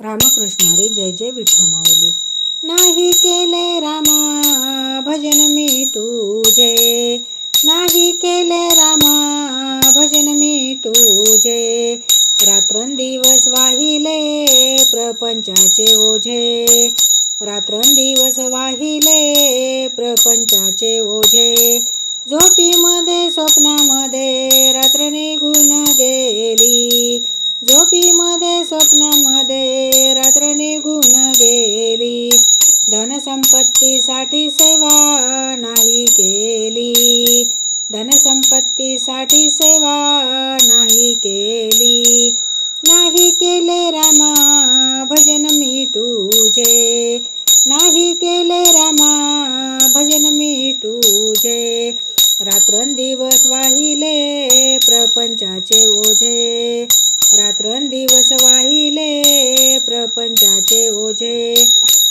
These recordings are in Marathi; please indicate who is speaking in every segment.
Speaker 1: रामकृष्णारी जय जय विठू माऊली. नाही केले रामा भजन मी तुझे. नाही केले रामा भजन मी तुझे. रात्रंदिवस वाहिले प्रपंचाचे ओझे. रात्रंदिवस वाहिले प्रपंचाचे ओझे. मध्ये रात्र निघून गेली. धनसंपत्तीसाठी सेवा नाही केली. धनसंपत्तीसाठी सेवा नाही केली. नाही केले रामा भजन मी तुझे. नाही केले रामा भजन मी तुझे. रात्रंदिवस वाहिले प्रपंचाचे ओझे. प्रपंचाचे ओझे.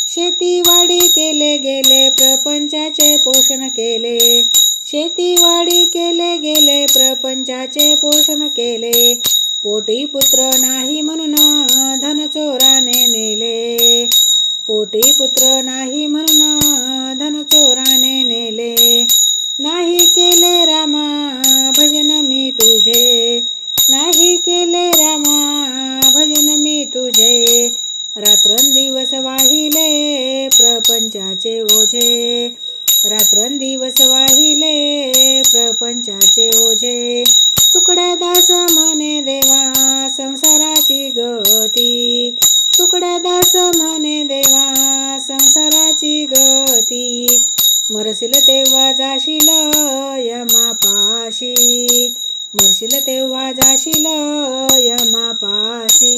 Speaker 1: शेतीवाडी केले गेले प्रपंचाचे पोषण केले. शेतीवाडी केले गेले प्रपंचाचे पोषण केले. पोटी पुत्र नाही म्हणून धन चोराने नेले. पोटी पुत्र नाही प्रपंचाचे ओझे. रात्रंदिवस वाहिले प्रपंचाचे ओझे. तुकड्या दास मने देवा संसाराची गती. तुकड्या दास मने देवा संसाराची गती. मरशील तेव्हा जाशील यमापाशी मरशील तेव्हा जाशील यमापाशी